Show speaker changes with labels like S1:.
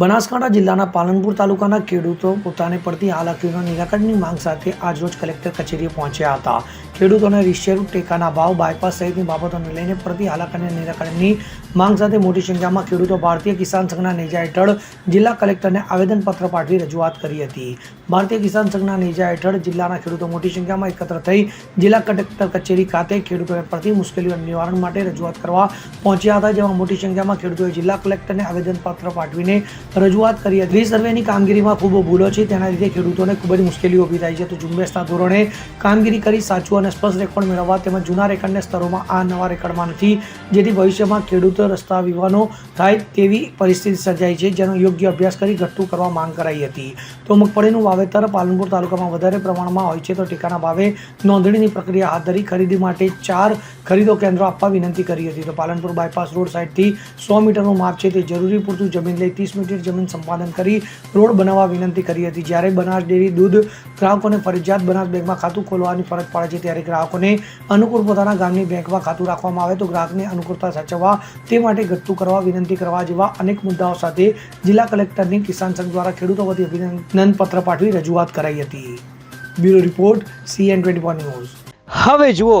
S1: બનાસકાંઠા જિલ્લાના પાલનપુર તાલુકાના ખેડૂતો પોતાને પડતી હાલાકીઓના નિરાકરણની માંગ સાથે આજરોજ કલેક્ટર કચેરીએ પહોંચ્યા હતા. ખેડૂતોને રિશેરુ ટેકાના ભાવ બાયપાસ સહિતની બાબતોને લઈને પડતી હાલાકીના નિરાકરણની માંગ સાથે મોટી સંખ્યામાં ખેડૂતો ભારતીય કિસાન સંઘના નેજા હેઠળ જિલ્લા કલેક્ટરને આવેદનપત્ર પાઠવી રજૂઆત કરી હતી. ભારતીય કિસાન સંઘના નેજા હેઠળ જિલ્લાના ખેડૂતો મોટી સંખ્યામાં એકત્ર થઈ જિલ્લા કલેક્ટર કચેરી ખાતે ખેડૂતોને પડતી મુશ્કેલીઓ નિવારણ માટે રજૂઆત કરવા પહોંચ્યા હતા, જેમાં મોટી સંખ્યામાં ખેડૂતોએ જિલ્લા કલેક્ટરને આવેદનપત્ર પાઠવીને રજૂઆત કરી હતી. રીસર્વેની કામગીરીમાં ખૂબ ભૂલો છે. તેના લીધે ખેડૂતોને ખૂબ જ મુશ્કેલીઓ ઊભી થાય છે. તો ઝુંબેશના ધોરણે કામગીરી કરી સાચું અને સ્પષ્ટ રેકોર્ડ મેળવવા તેમજ જૂના રેકર્ડને સ્તરોમાં આ નવા રેકર્ડમાં નથી, જેથી ભવિષ્યમાં ખેડૂતો રસ્તા વિવાનો થાય તેવી પરિસ્થિતિ સર્જાઈ છે, જેનો યોગ્ય અભ્યાસ કરી ઘટતું કરવા માંગ કરાઈ હતી. તો મગફળીનું વાવેતર પાલનપુર તાલુકામાં વધારે પ્રમાણમાં હોય છે. તો ટેકાના ભાવે નોંધણીની પ્રક્રિયા હાથ ધરી ખરીદી માટે ચાર ખરીદો કેન્દ્રો આપવા વિનંતી કરી હતી. તો પાલનપુર બાયપાસ રોડ સાઇડથી સો મીટરનું માપ છે તે જરૂરી પૂરતું જમીન લઈ ત્રીસ મીટર જમીન સંપાદન કરી રોડ બનાવવા વિનંતી કરી હતી. જ્યારે બનાસ ડેરી દૂધ ગ્રાહકોને ફરજિયાત બનાસ બેંકમાં ખાતું ખોલવાની ફરજ પડે છે ત્યારે ગ્રાહકોને અનુકૂળ પોતાના ગામની બેંકમાં ખાતું રાખવામાં આવે તો ગ્રાહકને અનુકૂળતા સાચવવા તે માટે ઘટતું કરવા વિનંતી કરવા જેવા અનેક મુદ્દાઓ સાથે જિલ્લા કલેક્ટરની કિસાન સંઘ દ્વારા ખેડૂતો વતી અભિનંદન પત્ર પાઠવી રજૂઆત કરાઈ હતી. Bureau report CN twenty news
S2: હવે જુઓ